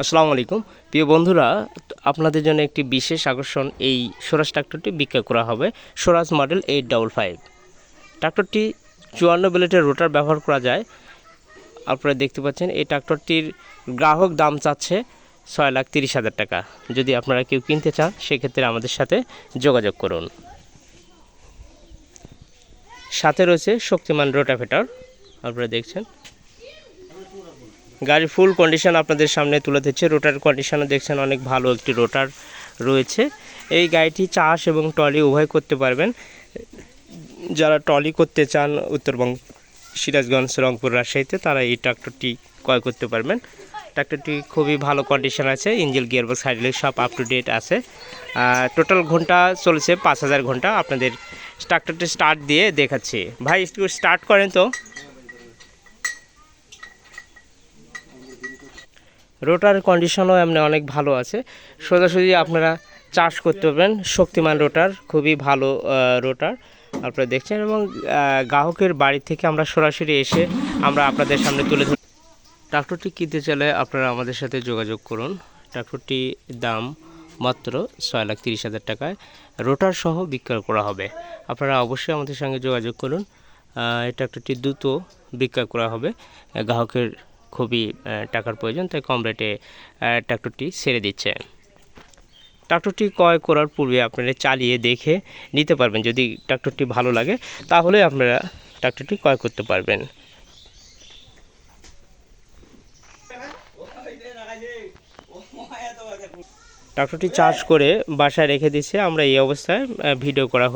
আসসালামু আলাইকুম। প্রিয় বন্ধুরা, আপনাদের জন্য একটি বিশেষ আকর্ষণ এই স্বরাজ ট্রাক্টরটি বিক্রয় করা হবে, Swaraj model eight double five. ট্রাক্টরটি চুয়ান্ন বেলেটের রোটার ব্যবহার করা যায়। আপনারা দেখতে পাচ্ছেন, এই ট্রাক্টরটির গ্রাহক দাম চাচ্ছে ছয় লাখ তিরিশ হাজার টাকা। যদি আপনারা কেউ কিনতে চান, সেক্ষেত্রে আমাদের সাথে যোগাযোগ করুন। সাথে রয়েছে শক্তিমান রোটাভেটার, আপনারা দেখছেন। গাড়ির ফুল কন্ডিশন আপনাদের সামনে তুলে দিচ্ছে রোটার কন্ডিশনও দেখছেন অনেক ভালো একটি রোটার রয়েছে। এই গাড়িটি চাষ এবং টলি উভয় করতে পারবেন। যারা টলি করতে চান উত্তরবঙ্গ, সিরাজগঞ্জ, রংপুর, রাজশাহীতে, তারা এই ট্রাক্টরটি ক্রয় করতে পারবেন। ট্রাক্টরটি খুবই ভালো কন্ডিশন আছে। ইঞ্জিল গিয়ারবক্স হাইড্রোলিক সব আপ টু ডেট আছে। টোটাল ঘণ্টা চলেছে পাঁচ হাজার ঘণ্টা। আপনাদের ট্রাক্টরটি স্টার্ট দিয়ে দেখাচ্ছি। ভাই, একটু স্টার্ট করেন তো। রোটার কন্ডিশনও এমনি অনেক ভালো আছে। সোজাসুজি আপনারা চাষ করতে পারবেন। শক্তিমান রোটার, খুবই ভালো রোটার আপনারা দেখছেন এবং গ্রাহকের বাড়ি থেকে আমরা সরাসরি এসে আমরা আপনাদের সামনে তুলে ধর ট্রাক্টরটি কিনতে চাইলে আপনারা আমাদের সাথে যোগাযোগ করুন। ট্রাক্টরটি দাম মাত্র ছয় লাখ তিরিশ হাজার টাকায়। রোটার সহ বিক্রয় করা হবে। আপনারা অবশ্যই আমাদের সঙ্গে যোগাযোগ করুন। এই ট্রাক্টরটি দ্রুত বিক্রয় করা হবে। গ্রাহকের খুবই টাকার প্রয়োজন তাই কম রেটে আহ, ট্রাক্টরটি ছেড়ে দিচ্ছে। ট্রাক্টরটি ক্রয় করার পূর্বে আপনারা চালিয়ে দেখে নিতে পারবেন। যদি ট্রাক্টরটি ভালো লাগে তাহলে আপনারা ট্রাক্টরটি ক্রয় করতে পারবেন। ট্রাক্টরটি চার্জ করে বাসায় রেখে দিচ্ছে আমরা এই অবস্থায় ভিডিও করা